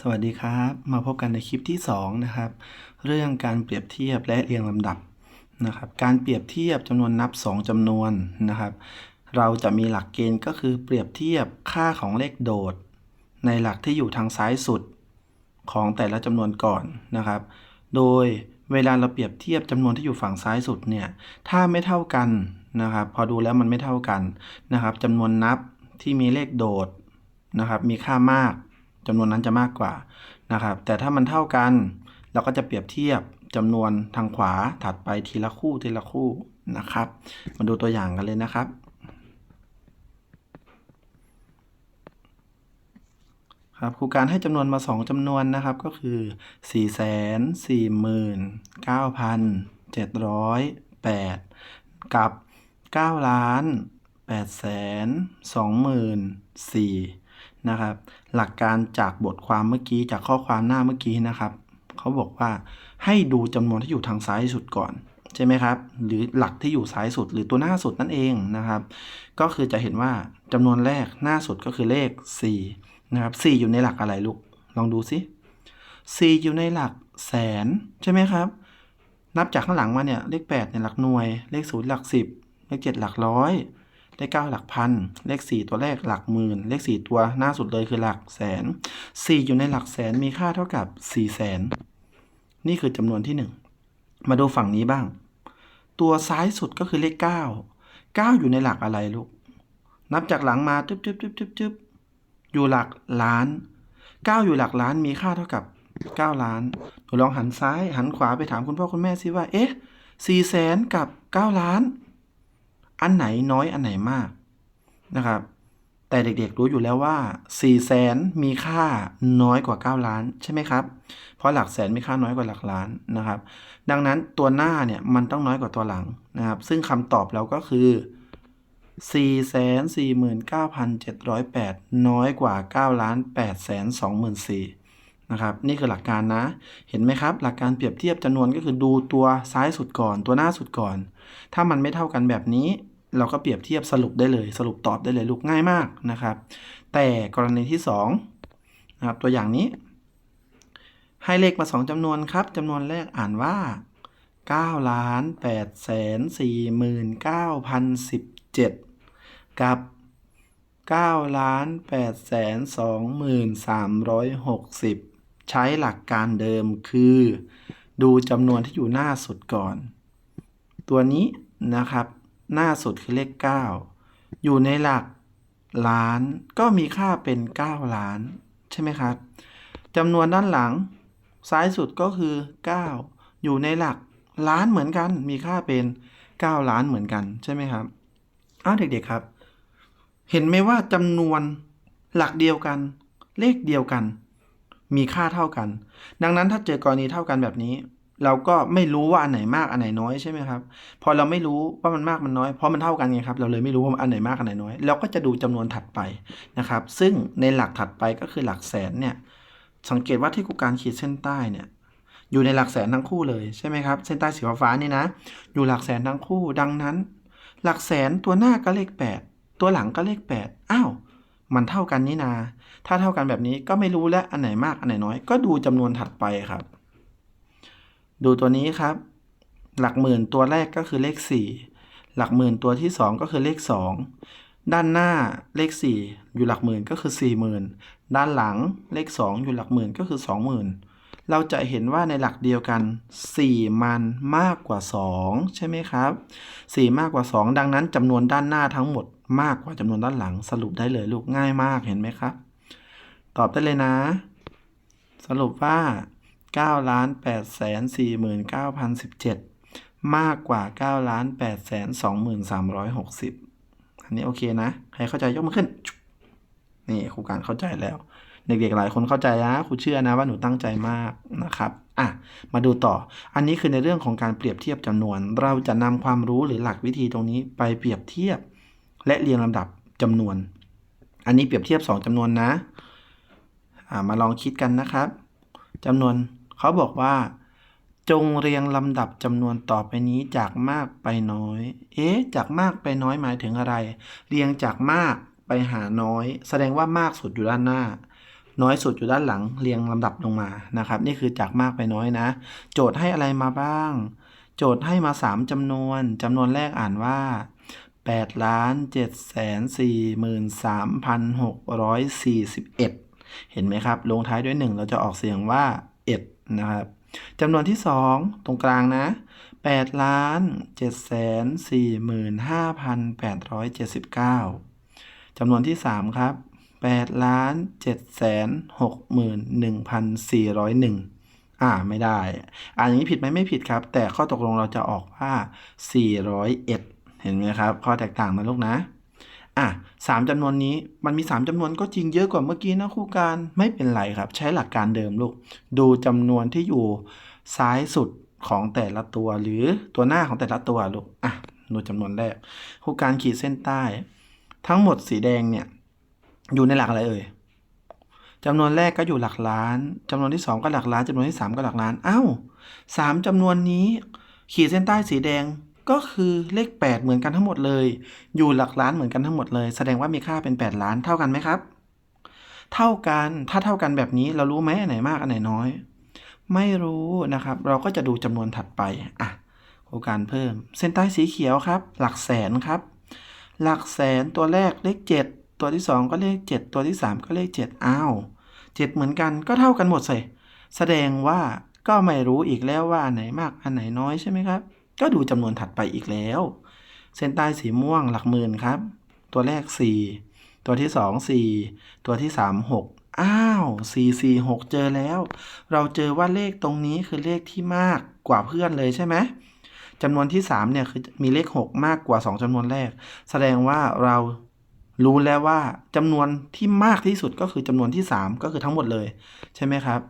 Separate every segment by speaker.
Speaker 1: สวัสดีครับ มาพบกันในคลิปที่2นะครับ เรื่องการเปรียบเทียบและเรียงลำดับนะครับ การเปรียบเทียบจำนวนนับ 2จำนวนนะครับ เราจะมีหลักเกณฑ์ก็คือเปรียบเทียบค่าของเลขโดด ในหลักที่อยู่ทางซ้ายสุดของแต่ละจำนวนก่อนนะครับ โดยเวลาเราเปรียบเทียบจำนวนที่อยู่ฝั่งซ้ายสุดเนี่ย ถ้าไม่เท่ากันนะครับ พอดูแล้วมันไม่เท่ากันนะครับจำนวนนับที่มีเลขโดดนะครับ มีค่ามาก จำนวนนั้นจะมากกว่านะครับ แต่ถ้ามันเท่ากันเราก็จะเปรียบเทียบจำนวนทางขวาถัดไปทีละคู่ทีละคู่นะครับ มาดูตัวอย่างกันเลยนะครับ ครับครูการให้จำนวนมา 2จำนวนนะครับ ก็คือ 4 4 9 7 0 8 กับ9ล้าน8แสน24,000 นะครับ หลักการจากบทความเมื่อกี้จากข้อความหน้าเมื่อกี้นะครับเขาบอกว่าให้ดูจำนวนที่อยู่ทางซ้ายสุดก่อนใช่ไหมครับ หรือหลักที่อยู่ซ้ายสุดหรือตัวหน้าสุดนั่นเองนะครับ ก็คือจะเห็นว่าจำนวนแรกหน้าสุดก็คือเลข 4 นะครับ 4 อยู่ในหลักอะไรลูก ลองดูสิ4อยู่ในหลักแสนใช่ไหมครับ นับจากข้างหลังมาเนี่ยเลข8เนี่ยหลักหน่วย เลข 0 หลัก 10 เลข 7 หลักร้อย เลข 9 หลักพัน เลข 4 ตัวแรกหลักหมื่น เลข 4 ตัวหน้าสุดเลยคือหลักแสน 4 อยู่ในหลักแสนมีค่าเท่ากับ4แสน นี่คือจำนวนที่ 1 มาดูฝั่งนี้บ้าง ตัวซ้ายสุดก็คือเลข 9 9 อยู่ในหลักอะไรลูก นับจากหลังมาจึ๊บจึ๊บจึ๊บจึ๊บจึ๊บอยู่หลักล้าน 9 อยู่หลักล้านมีค่าเท่ากับ 9 ล้าน หนูลองหันซ้ายหันขวาไปถามคุณพ่อคุณแม่ซิว่า เอ๊ะ4แสนกับ 9 ล้าน อันไหนน้อยอันไหนมากนะครับ แต่เด็กๆรู้อยู่แล้วว่า4แสนมีค่าน้อยกว่า 9 ล้านใช่ไหมครับ เพราะหลักแสนมีค่าน้อยกว่าหลักล้านนะครับ ดังนั้นตัวหน้าเนี่ยมันต้องน้อยกว่าตัวหลังนะครับ ซึ่งคำตอบเราก็คือ4 4 9 7 0 8 น้อยกว่า9ล้าน8แสน24,000นะครับ นี่คือหลักการนะ เห็นไหมครับ หลักการเปรียบเทียบจำนวนก็คือดูตัวซ้ายสุดก่อน ตัวหน้าสุดก่อน ถ้ามันไม่เท่ากันแบบนี้ เราก็เปรียบเทียบสรุปได้เลย สรุปตอบได้เลยลูกง่ายมากนะครับ แต่กรณีที่2นะครับตัวอย่างนี้ ให้เลขมา 2จำนวนครับจำนวนแรกอ่านว่า9ล้าน8แสน49,017 กับ9ล้าน8แสน23,360 ใช้หลักการเดิมคือ ดูจำนวนที่อยู่หน้าสุดก่อน ตัวนี้นะครับ หน้าสุดคือเลข 9 อยู่ในหลักล้านก็มีค่าเป็น 9 ล้าน ใช่ไหมครับจำนวนด้านหลัง ซ้ายสุดก็คือ 9 อยู่ในหลักล้านเหมือนกัน มีค่าเป็น 9 ล้านเหมือนกันใช่ไหมครับอ้าวเด็กๆครับ เห็นไหมว่าจำนวนหลักเดียวกัน เลขเดียวกัน มีค่าเท่ากัน ดังนั้นถ้าเจอกรณีเท่ากันแบบนี้ เราก็ไม่รู้ว่าอันไหนมากอันไหนน้อยใช่ไหมครับ พอเราไม่รู้ว่ามันมากมันน้อยเพราะมันเท่ากันไงครับเราเลยไม่รู้ว่าอันไหนมากอันไหนน้อยเราก็จะดูจำนวนถัดไปนะครับ ซึ่งในหลักถัดไปก็คือหลักแสนเนี่ยสังเกตว่าที่กูการขีดเส้นใต้เนี่ยอยู่ในหลักแสนทั้งคู่เลยใช่ไหมครับเส้นใต้สีฟ้านี่นะ อยู่หลักแสนทั้งคู่ ดังนั้น หลักแสนตัวหน้าก็เลข 8 ตัวหลังก็เลข 8อ้าวมันเท่ากันนี่นา ถ้าเท่ากันแบบนี้ก็ไม่รู้แล้วอันไหนมากอันไหนน้อย ก็ดูจำนวนถัดไปครับ ดูตัวนี้ครับ หลักหมื่นตัวแรกก็คือเลข 4 หลักหมื่นตัวที่ 2 ก็คือเลข 2 ด้านหน้าเลข 4 อยู่หลักหมื่นก็คือ 40,000 ด้านหลังเลข 2 อยู่หลักหมื่นก็คือ 20,000 เราจะเห็นว่าในหลักเดียวกัน 4 มันมากกว่า 2 ใช่ไหมครับ 4 มากกว่า 2 ดังนั้นจำนวนด้านหน้าทั้งหมด มากกว่าจำนวนด้านหลังสรุปได้เลยลูกง่ายมากเห็นไหมครับ ตอบได้เลยนะ สรุปว่า 9ล้าน8แสน49,017มากกว่า 9 ล้าน8แสน23,60อันนี้โอเคนะ ใครเข้าใจยกมือขึ้น นี่ครูการเข้าใจแล้ว เด็กๆหลายคนเข้าใจนะครูเชื่อนะว่าหนูตั้งใจมากนะครับ อะ มาดูต่อ อันนี้คือในเรื่องของการเปรียบเทียบจำนวน เราจะนำความรู้หรือหลักวิธีตรงนี้ไปเปรียบเทียบ และเรียงลำดับจำนวน อันนี้เปรียบเทียบ 2จำนวนนะ อ่ามาลองคิดกันนะครับจำนวน เขาบอกว่า จงเรียงลำดับจำนวนต่อไปนี้จากมากไปน้อย เอ๊ะ จากมากไปน้อยหมายถึงอะไร เรียงจากมากไปหาน้อย แสดงว่ามากสุดอยู่ด้านหน้า น้อยสุดอยู่ด้านหลัง เรียงลำดับลงมานะครับ นี่คือจากมากไปน้อยนะ โจทย์ให้อะไรมาบ้าง โจทย์ให้มา 3จำนวนจำนวนแรกอ่านว่า8ล้าน7แสน43,641 เห็นไหมครับ ลงท้ายด้วย 1 เราจะออกเสียงว่า นะครับจำนวนที่ 2 ตรงกลางนะ8ล้าน7แสน45,879จำนวนที่ 3 ครับ8ล้าน7แสน61,401อ่าไม่ได้ อ่านอย่างนี้ผิดไหมไม่ผิดครับ แต่ข้อตกลงเราจะออกว่า 401 เห็นไหมครับ ข้อแตกต่างนะลูกนะ อะสามจำนวนนี้มันมี 3จำนวนก็จริงเยอะกว่าเมื่อกี้นะครูการไม่เป็นไรครับ ใช้หลักการเดิมลูก ดูจำนวนที่อยู่ซ้ายสุดของแต่ละตัวหรือตัวหน้าของแต่ละตัวลูกอะดูจำนวนแรกครูการขีดเส้นใต้ ทั้งหมดสีแดงเนี่ยอยู่ในหลักอะไรเอ่ยจำนวนแรกก็อยู่หลักล้านจำนวนที่ 2 ก็หลักล้านจำนวนที่ 3 ก็หลักล้านอ้าวสามจำนวนนี้ ขีดเส้นใต้สีแดง ก็คือเลข 8 เหมือนกันทั้งหมดเลย อยู่หลักล้านเหมือนกันทั้งหมดเลย แสดงว่ามีค่าเป็น 8 ล้านเท่ากันไหมครับ เท่ากัน ถ้าเท่ากันแบบนี้เรารู้ไหมอันไหนมากอันไหนน้อย ไม่รู้นะครับ เราก็จะดูจำนวนถัดไป อะโครงการเพิ่ม เส้นใต้สีเขียวครับ หลักแสนครับ หลักแสนตัวแรกเลข 7 ตัวที่ 2 ก็เลข 7 ตัวที่ 3 ก็เลข 7 อ้าว 7 เหมือนกันก็เท่ากันหมดสิแสดงว่าก็ไม่รู้อีกแล้วว่าอันไหนมากอันไหนน้อยใช่ไหมครับ ก็ดูจำนวนถัดไปอีกแล้ว เส้นใต้สีม่วงหลักหมื่นครับ ตัวแรก 4 ตัวที่ 2 4 ตัวที่ 3 6 อ้าว 4 4 6 เจอแล้ว เราเจอว่าเลขตรงนี้คือเลขที่มากกว่าเพื่อนเลยใช่ไหมจำนวนที่ 3 เนี่ยคือมีเลข 6 มากกว่า 2จำนวนแรก แสดงว่าเรารู้แล้วว่าจำนวนที่มากที่สุดก็คือจำนวนที่ 3 ก็คือทั้งหมดเลย ใช่ไหมครับ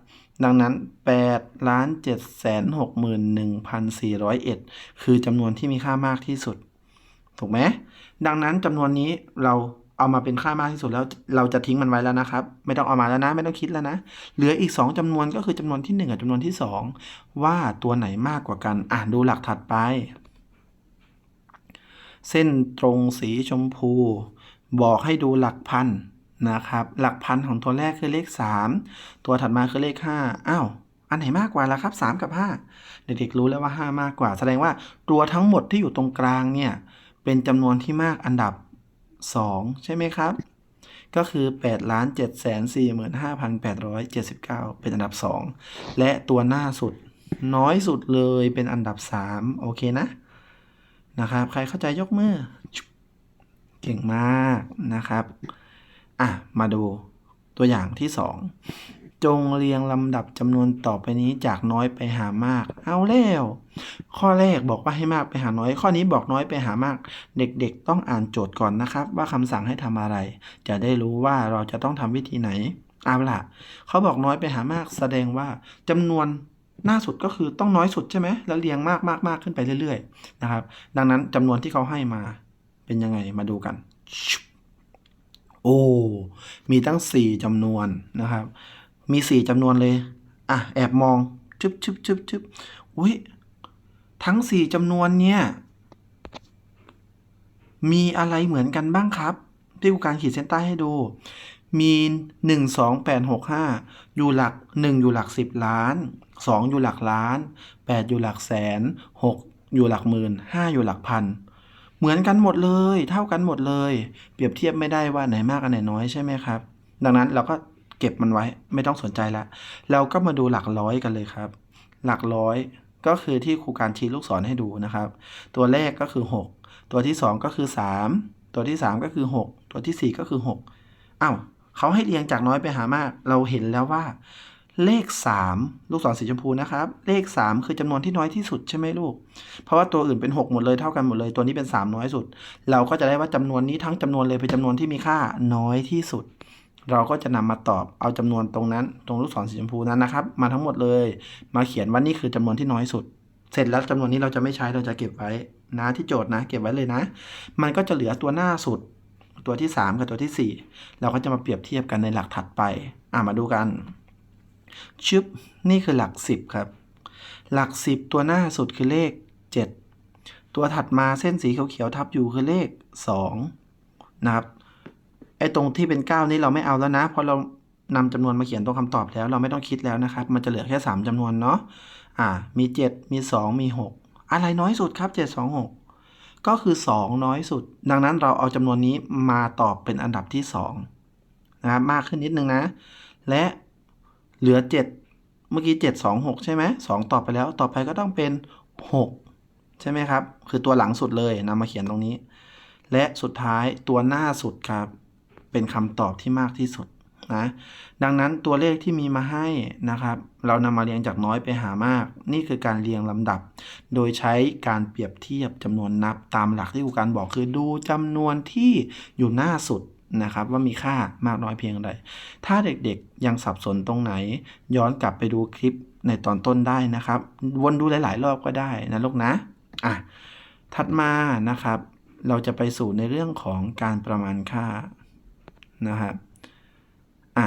Speaker 1: ดังนั้น8ล้าน7แสน61,401 คือจำนวนที่มีค่ามากที่สุด ถูกไหม ดังนั้นจำนวนนี้เราเอามาเป็นค่ามากที่สุดแล้วเราจะทิ้งมันไว้แล้วนะครับ ไม่ต้องเอามาแล้วนะ ไม่ต้องคิดแล้วนะ เหลืออีก 2จำนวนก็คือจำนวนที่ 1 กับจำนวนที่ 2 ว่าตัวไหนมากกว่ากันอ่านดูหลักถัดไป เส้นตรงสีชมพู บอกให้ดูหลักพัน นะครับ หลักพันของตัวแรกคือเลข 3 ตัวถัดมาคือเลข 5 อ้าว อันไหนมากกว่าล่ะครับ 3 กับ 5 เด็กๆรู้แล้วว่า 5 มากกว่า แสดงว่าตัวทั้งหมดที่อยู่ตรงกลางเนี่ย เป็นจำนวนที่มากอันดับ 2 ใช่ไหมครับ ก็คือ8ล้าน7แสน45,879 เป็นอันดับ 2 และตัวหน้าสุดน้อยสุดเลยเป็นอันดับ 3 โอเคนะ นะครับ ใครเข้าใจยกมือ เก่งมากนะครับ อะ มาดูตัวอย่างที่ 2 จงเรียงลำดับจำนวนต่อไปนี้จากน้อยไปหามาก เอาแล้ว ข้อแรกบอกว่าให้มากไปหาน้อย ข้อนี้บอกน้อยไปหามาก เด็กๆต้องอ่านโจทย์ก่อนนะครับ ว่าคำสั่งให้ทำอะไร จะได้รู้ว่าเราจะต้องทำวิธีไหนเอาล่ะ เขาบอกน้อยไปหามากแสดงว่าจำนวนหน้าสุดก็คือต้องน้อยสุดใช่ไหมแล้วเรียงมากมากมากขึ้นไปเรื่อยๆนะครับ ดังนั้นจำนวนที่เขาให้มาเป็นยังไงมาดูกัน โอ้มีตั้ง 4จำนวนนะครับ มี 4จำนวนเลย อะ แอบมองชึบชึบชึบชึบอุ้ยทั้ง 4จำนวนเนี่ย มีอะไรเหมือนกันบ้างครับ ที่กูการขีดเส้นใต้ให้ดู มี 1 2 8 6 5 อยู่หลัก 1 อยู่หลัก 10 ล้าน 2 อยู่หลักล้าน 8 อยู่หลักแสน 6 อยู่หลักหมื่น 5 อยู่หลักพัน เหมือนกันหมดเลย เท่ากันหมดเลย เปรียบเทียบไม่ได้ว่าไหนมากอันไหนน้อยใช่ไหมครับ ดังนั้นเราก็เก็บมันไว้ไม่ต้องสนใจละ เราก็มาดูหลักร้อยกันเลยครับ หลักร้อยก็คือที่ครูการชี้ลูกศรให้ดูนะครับ ตัวแรกก็คือ 6 ตัวที่ 2 ก็คือ 3 ตัวที่ 3 ก็คือ 6 ตัวทีสี่ 4 ก็คือ6อ้าวเขาให้เรียงจากน้อยไปหามาก เราเห็นแล้วว่า เลข 3 ลูกศรสีชมพูนะครับ เลข 3 คือจำนวนที่น้อยที่สุดใช่ไหมลูก เพราะว่าตัวอื่นเป็น 6 หมดเลยเท่ากันหมดเลย ตัวนี้เป็น 3 น้อยสุด เราก็จะได้ว่าจำนวนนี้ทั้งจำนวนเลยเป็นจำนวนที่มีค่าน้อยที่สุด เราก็จะนำมาตอบเอาจำนวนตรงนั้น ตรงลูกศรสีชมพูนั้นนะครับ มาทั้งหมดเลย มาเขียนว่านี่คือจำนวนที่น้อยสุด เสร็จแล้วจำนวนนี้เราจะไม่ใช้เราจะเก็บไว้นะที่โจทย์นะ เก็บไว้เลยนะ มันก็จะเหลือตัวหน้าสุด ตัวที่ 3 กับตัวที่ 4 เราก็จะมาเปรียบเทียบกันในหลักถัดไป อะมาดูกัน ชึบนี่คือหลัก 10 ครับ หลัก 10 ตัวหน้าสุดคือเลข 7 ตัวถัดมาเส้นสีเขียวๆทับอยู่คือเลข 2 นะครับไอ้ตรงที่เป็น 9 นี่เราไม่เอาแล้วนะ เพราะเรานำจำนวนมาเขียนตรงคำตอบแล้ว เราไม่ต้องคิดแล้วนะครับ มันจะเหลือแค่ 3จำนวนเนาะอ่า มี 7 มี 2 มี 6 อะไรน้อยสุดครับ 7 2 6ก็คือ 2 น้อยสุด ดังนั้นเราเอาจำนวนนี้มาตอบเป็นอันดับที่2นะครับมากขึ้นนิดนึงนะ และ เหลือ 7 เมื่อกี้ 7 2 6 ใช่ไหม2ตอบไปแล้ว ต่อไปก็ต้องเป็น 6 ใช่ไหมครับ คือตัวหลังสุดเลยนำมาเขียนตรงนี้ และสุดท้ายตัวหน้าสุดครับ เป็นคำตอบที่มากที่สุดนะ ดังนั้นตัวเลขที่มีมาให้นะครับ เรานำมาเรียงจากน้อยไปหามาก นี่คือการเรียงลำดับ โดยใช้การเปรียบเทียบจำนวนนับตามหลักที่ครูการบอกคือดูจำนวนที่อยู่หน้าสุด นะครับว่ามีค่ามากน้อยเพียงใด ถ้าเด็กๆยังสับสนตรงไหน ย้อนกลับไปดูคลิปในตอนต้นได้นะครับ วนดูหลายๆ รอบก็ได้นะลูกนะอะถัดมานะครับ เราจะไปสู่ในเรื่องของการประมาณค่านะครับอะ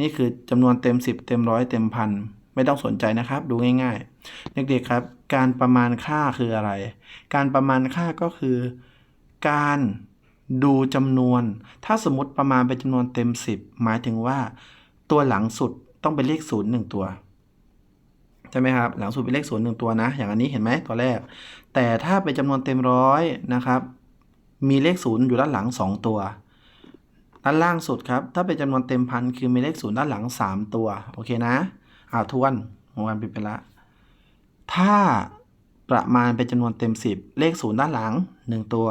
Speaker 1: นี่คือจำนวนเต็ม 10 เต็มร้อยเต็มพันไม่ต้องสนใจนะครับ ดูง่ายๆ เด็กๆครับ การประมาณค่าคืออะไร การประมาณค่าก็คือ การ ดูจำนวน ถ้าสมมติประมาณเป็นจำนวนเต็ม 10 หมายถึงว่า ตัวหลังสุดต้องเป็นเลขศูนย์หนึ่งตัวใช่ไหมครับ หลังสุดเป็นเลขศูนย์หนึ่งตัวนะ อย่างอันนี้เห็นไหมตัวแรก แต่ถ้าเป็นจำนวนเต็มร้อยนะครับ มีเลขศูนย์อยู่ด้านหลัง 2 ตัว ด้านล่างสุดครับ ถ้าเป็นจำนวนเต็มพันคือมีเลขศูนย์ด้านหลัง 3 ตัว โอเคนะ อ่าทวนโมกันปิดไปละ ถ้า ประมาณเป็นจำนวนเต็ม 10 เลขศูนย์ด้านหลัง 1 ตัว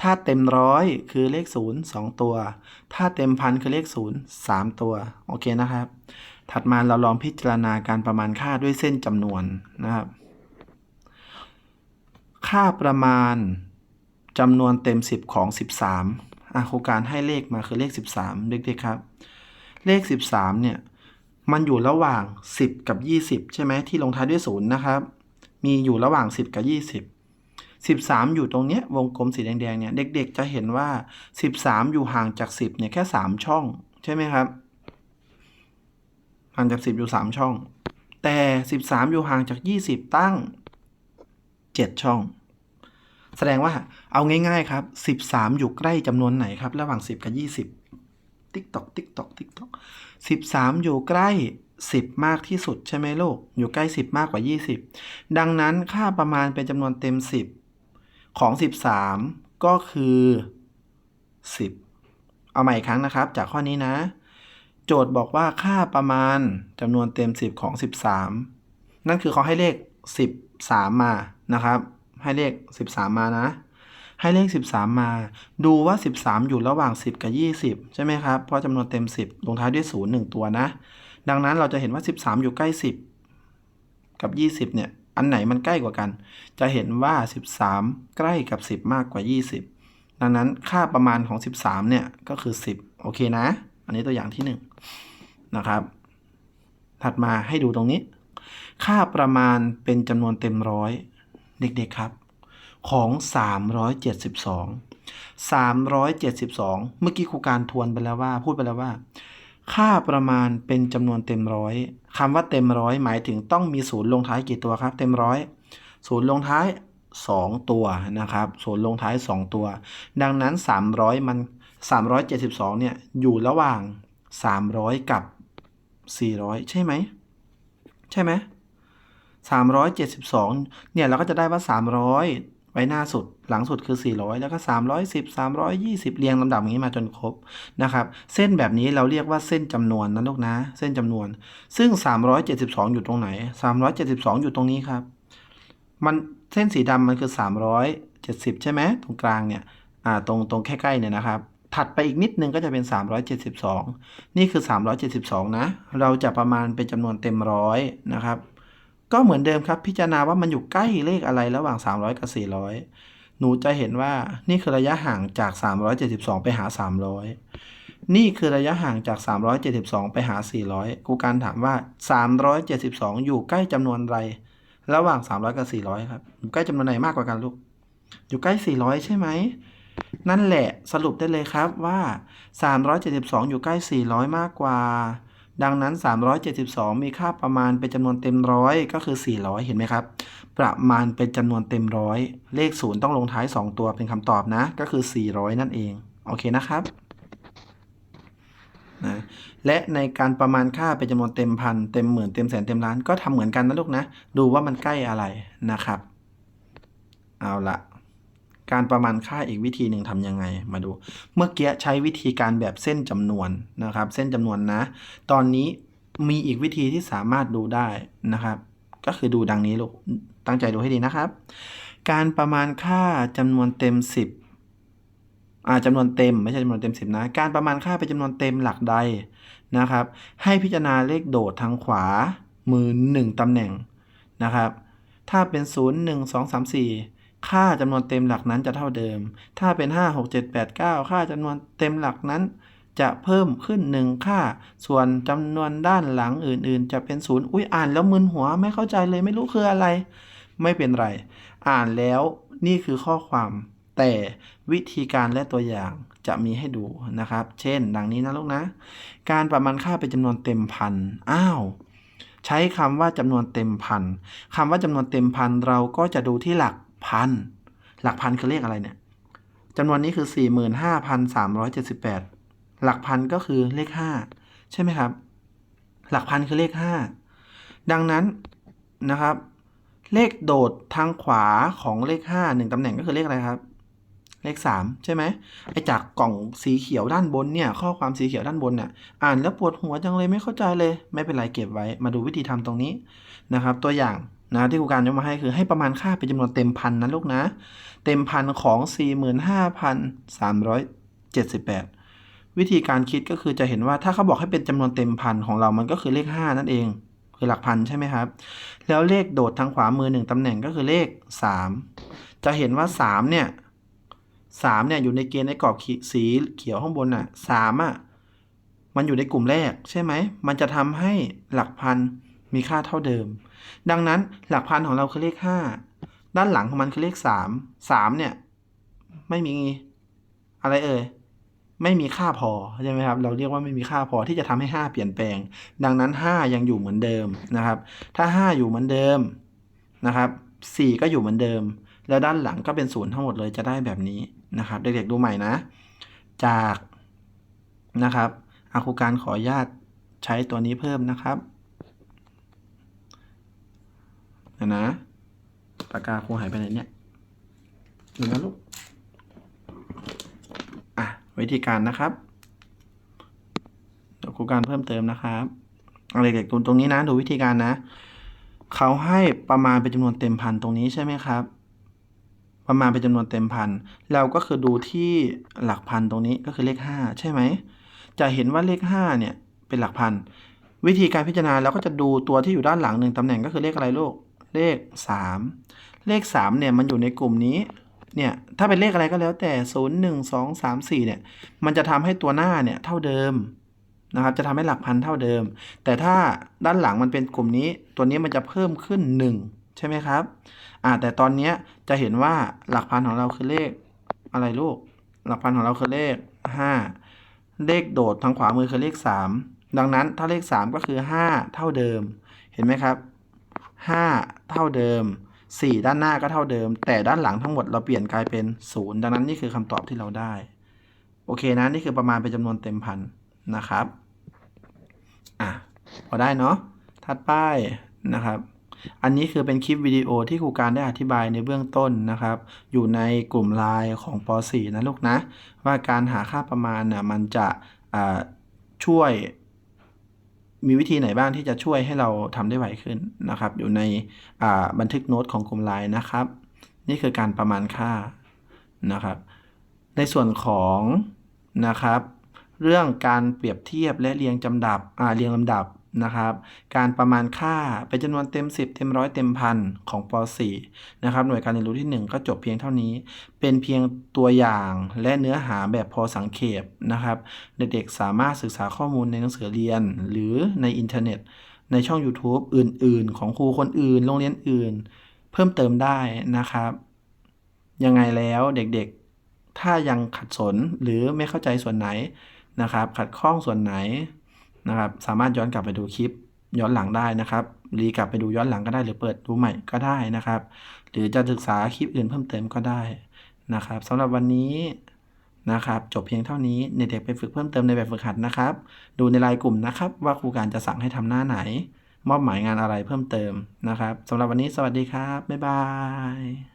Speaker 1: ถ้าเต็มร้อยคือเลขศูนย์สองตัว ถ้าเต็มพันคือเลขศูนย์สามตัว โอเคนะครับ ถัดมาเราลองพิจารณาการประมาณค่าด้วยเส้นจำนวนนะครับ ค่าประมาณจำนวนเต็ม 10 ของ 13อะโครงการให้เลขมาคือเลข 13เด็กๆครับ เลข 13เนี่ย มันอยู่ระหว่าง 10 กับ 20 ใช่ไหมที่ลงท้ายด้วย 0 นะครับ มีอยู่ระหว่าง 10 กับ 20 13 อยู่ตรงเนี้ยวงกลมสีแดงๆเนี่ยเด็ก ๆ จะเห็นว่า 13 อยู่ห่างจาก 10เนี่ยแค่ 3 ช่อง ใช่ไหมครับห่างจาก 10 อยู่ 3 ช่อง แต่ 13 อยู่ห่างจาก 20 ตั้ง 7 ช่อง แสดงว่าเอาง่ายๆครับ 13 อยู่ใกล้จำนวนไหนครับ ระหว่าง 10 กับ 20 ติ๊กตอกติ๊กตอกติ๊กตอก13 อยู่ใกล้ 10 มากที่สุดใช่ไหมลูก อยู่ใกล้ 10 มากกว่า 20 ดังนั้นค่าประมาณเป็นจำนวนเต็ม 10 ของ 13 ก็คือ 10 เอาใหม่อีกครั้งนะครับ จากข้อนี้นะ โจทย์บอกว่าค่าประมาณจำนวนเต็ม 10 ของ 13 นั่นคือเขาให้เลข 13 มานะครับ ให้เลข 13 มานะให้เลข 13 มา ดูว่า 13 อยู่ระหว่าง 10 กับ 20 ใช่ไหมครับ เพราะจำนวนเต็ม 10 ลงท้ายด้วย 0 1 ตัวนะ ดังนั้นเราจะเห็นว่า 13 อยู่ใกล้ 10 กับ 20 เนี่ย อันไหนมันใกล้กว่ากัน จะเห็นว่า 13 ใกล้กับ 10 มากกว่า 20 ดังนั้นค่าประมาณของ 13 เนี่ย ก็คือ 10 โอเคนะ อันนี้ตัวอย่างที่ 1 นะครับ ถัดมาให้ดูตรงนี้ ค่าประมาณเป็นจำนวนเต็มร้อยเด็กๆครับ ของ 372 372 เมื่อกี้ครูการทวนไปแล้วว่า พูดไปแล้วว่า ค่าประมาณเป็นจำนวนเต็มร้อยคำว่าเต็มร้อยหมายถึงต้องมีศูนย์ลงท้ายกี่ตัวครับ เต็มร้อยศูนย์ลงท้าย 2 ตัวนะครับศูนย์ลงท้าย 2 ตัว ดังนั้น 300 มัน 372 เนี่ย อยู่ระหว่าง 300 กับ 400 ใช่ไหไหมใช่ไหม372 เนี่ย เราก็จะได้ว่า 300 ไว้หน้าสุดหลังสุดคือ 400 แล้วก็ 310 320 เรียงลำดับอย่างนี้มาจนครบนะครับ เส้นแบบนี้เราเรียกว่าเส้นจำนวนนะลูกนะ เส้นจำนวน ซึ่ง 372 อยู่ตรงไหน 372 อยู่ตรงนี้ครับ มันเส้นสีดำมันคือ 370 ใช่ไหมตรงกลางเนี่ย อ่า ตรงตรงใกล้ๆเนี่ยนะครับ ถัดไปอีกนิดนึงก็จะเป็น 372 นี่คือ 372 นะ เราจะประมาณเป็นจำนวนเต็มร้อยนะครับ ก็เหมือนเดิมครับ พิจารณาว่ามันอยู่ใกล้เลขอะไรระหว่าง 300 กับ 400 หนูจะเห็นว่านี่คือระยะห่างจาก 372 ไปหา 300 นี่คือระยะห่างจาก 372 ไปหา 400 กูการถามว่า 372 อยู่ใกล้จำนวนใดระหว่าง 300 กับ 400 ครับ อยู่ใกล้จำนวนไหนมากกว่ากันลูก อยู่ใกล้ 400 ใช่ไหมนั่นแหละสรุปได้เลยครับว่า 372 อยู่ใกล้ 400 มากกว่า ดังนั้น 372 มีค่าประมาณเป็นจำนวนเต็มร้อยก็คือ 400 เห็นไหมครับ ประมาณเป็นจำนวนเต็มร้อยเลขศูนย์ต้องลงท้าย 2 ตัวเป็นคำตอบนะ ก็คือ 400 นั่นเอง โอเคนะครับนะและในการประมาณค่าเป็นจำนวนเต็มพันเต็มหมื่นเต็มแสนเต็มล้านก็ทำเหมือนกันนะลูกนะ ดูว่ามันใกล้อะไรนะครับ เอาละ การประมาณค่าอีกวิธีหนึ่งทำยังไงมาดู เมื่อกี้ใช้วิธีการแบบเส้นจำนวนนะครับ เส้นจำนวนนะ ตอนนี้มีอีกวิธีที่สามารถดูได้นะครับ ก็คือดูดังนี้ลูกตั้งใจดูให้ดีนะครับ การประมาณค่าจำนวนเต็ม 10อ่าจำนวนเต็ม ไม่ใช่จำนวนเต็ม 10 นะ การประมาณค่าเป็นจำนวนเต็มหลักใดนะครับ ให้พิจารณาเลขโดดทางขวามือ1ตำแหน่งนะครับ ถ้าเป็น 0 1 2 3 4 ค่าจำนวนเต็มหลักนั้นจะเท่าเดิม ถ้าเป็น 5 6 7 8 9 ค่าจำนวนเต็มหลักนั้น จะเพิ่มขึ้น 1 ค่า ส่วนจำนวนด้านหลังอื่น ๆ จะเป็นศูนย์อุ้ยอ่านแล้วมึนหัวไม่เข้าใจเลยไม่รู้คืออะไร ไม่เป็นไร อ่านแล้วนี่คือข้อความ แต่วิธีการและตัวอย่างจะมีให้ดูนะครับ เช่น ดังนี้นะลูกนะ การประมาณค่าเป็นจำนวนเต็มพัน อ้าว ใช้คำว่าจำนวนเต็มพันคำว่าจำนวนเต็มพันเราก็จะดูที่หลัก พัน หลักพันคือเลขอะไรเนี่ยจำนวนนี้คือ 45,378 หลักพันก็คือเลข 5 ใช่ไหมครับ หลักพันคือเลข 5 ดังนั้นนะครับ เลขโดดทางขวาของเลข 5 1ตำแหน่งก็คือเลขอะไรครับ เลข 3 ใช่ไหมไอจากกล่องสีเขียวด้านบนเนี่ย ข้อความสีเขียวด้านบนเนี่ยอ่านแล้วปวดหัวจังเลยไม่เข้าใจเลย ไม่เป็นไรเก็บไว้มาดูวิธีทำตรงนี้นะครับ ตัวอย่าง นะที่ครูการยกมาให้คือให้ประมาณค่าเป็นจำนวนเต็มพันนะลูกนะ เต็มพันของ 45,378 วิธีการคิดก็คือจะเห็นว่าถ้าเขาบอกให้เป็นจำนวนเต็มพันของเรามันก็คือเลข 5 นั่นเอง คือหลักพันใช่ไหมครับ แล้วเลขโดดทางขวามือหนึ่งตำแหน่งก็คือเลข 3 จะเห็นว่า 3 เนี่ย3เนี่ยอยู่ในเกณฑ์ในกรอบสีเขียวข้างบนน่ะ3อะมันอยู่ในกลุ่มแรกใช่ไหม มันจะทำให้หลักพัน มีค่าเท่าเดิม ดังนั้นหลักพันของเราคือเลข 5 ด้านหลังของมันคือเลข 3 3 เนี่ย ไม่มีอะไรเอ่ยไม่มีค่าพอใช่ไหมครับ เราเรียกว่าไม่มีค่าพอที่จะทำให้ 5 เปลี่ยนแปลง ดังนั้น 5 ยังอยู่เหมือนเดิมนะครับ ถ้า 5 อยู่เหมือนเดิมนะครับ 4 ก็อยู่เหมือนเดิม แล้วด้านหลังก็เป็นศูนย์ทั้งหมดเลยจะได้แบบนี้นะครับ เด็กๆดูใหม่นะ จากนะครับอาครูการขออนุญาตใช้ตัวนี้เพิ่มนะครับ เดี๋ยวนะปากกาครูหายไปไหนเนี่ยดูนะลูก อะ วิธีการนะครับเดี๋ยวครูการเพิ่มเติมนะครับเอาเด็กๆดูตรงนี้นะ ดูวิธีการนะ เขาให้ประมาณเป็นจำนวนเต็มพันตรงนี้ใช่ไหมครับ ประมาณเป็นจำนวนเต็มพันเราก็คือดูที่หลักพันตรงนี้ก็คือเลข 5 ใช่ไหม จะเห็นว่าเลข 5 เนี่ยเป็นหลักพัน วิธีการพิจารณาเราก็จะดูตัวที่อยู่ด้านหลังหนึ่งตำแหน่งก็คือเลขอะไรลูก เลข 3 เลข3เนี่ยมันอยู่ในกลุ่มนี้เนี่ยถ้าเป็นเลขอะไรก็แล้วแต่ 0 1 2 3 4เนี่ยมันจะทำให้ตัวหน้าเนี่ยเท่าเดิมนะครับจะทำให้หลักพันเท่าเดิม แต่ถ้าด้านหลังมันเป็นกลุ่มนี้ ตัวนี้มันจะเพิ่มขึ้น 1 ใช่ไหมครับอ่าแต่ตอนนี้จะเห็นว่าหลักพันของเราคือเลขอะไรลูก หลักพันของเราคือเลข 5 เลขโดดทางขวามือคือเลข 3 ดังนั้นถ้าเลข 3 ก็คือ 5 เท่าเดิม เห็นไหมครับ 5 เท่าเดิม 4 ด้านหน้าก็เท่าเดิม แต่ด้านหลังทั้งหมดเราเปลี่ยนกลายเป็น 0 ดังนั้นนี่คือคำตอบที่เราได้ โอเคนะ นี่คือประมาณเป็นจำนวนเต็มพันนะครับ อะ พอได้เนาะ ถัดไปนะครับ อันนี้คือเป็นคลิปวิดีโอที่ครูการได้อธิบายในเบื้องต้นนะครับ อยู่ในกลุ่มไลน์ของป .4 นะลูกนะ ว่าการหาค่าประมาณน่ะมันจะช่วย มีวิธีไหนบ้างที่จะช่วยให้เราทำได้ไวขึ้นนะครับ อยู่ในบันทึกโน้ตของกลุ่มไลน์นะครับ นี่คือการประมาณค่านะครับ ในส่วนของนะครับ เรื่องการเปรียบเทียบและเรียงจำดับอ่าเรียงลำดับ นะครับ การประมาณค่าเป็นจำนวนเต็ม 10 เต็มร้อยเต็มพันของป .4 นะครับ หน่วยการเรียนรู้ที่ 1 ก็จบเพียงเท่านี้ เป็นเพียงตัวอย่างและเนื้อหาแบบพอสังเขปนะครับ เด็กๆสามารถศึกษาข้อมูลในหนังสือเรียน หรือในอินเทอร์เน็ต ในช่อง YouTube อื่น ๆ ของครูคนอื่น โรงเรียนอื่น เพิ่มเติมได้นะครับ ยังไงแล้วเด็กๆ ถ้ายังขัดสนหรือไม่เข้าใจส่วนไหนนะครับ ขัดข้องส่วนไหน นะครับ สามารถย้อนกลับไปดูคลิปย้อนหลังได้นะครับรีกลับไปดูย้อนหลังก็ได้หรือเปิดดูใหม่ก็ได้นะครับ หรือจะศึกษาคลิปอื่นเพิ่มเติมก็ได้นะครับสำหรับวันนี้นะครับ จบเพียงเท่านี้เด็กๆไปฝึกเพิ่มเติมในแบบฝึกหัดนะครับ ดูในไลน์กลุ่มนะครับ ว่าครูการจะสั่งให้ทำหน้าไหน มอบหมายงานอะไรเพิ่มเติมนะครับสำหรับวันนี้สวัสดีครับ บ๊ายบาย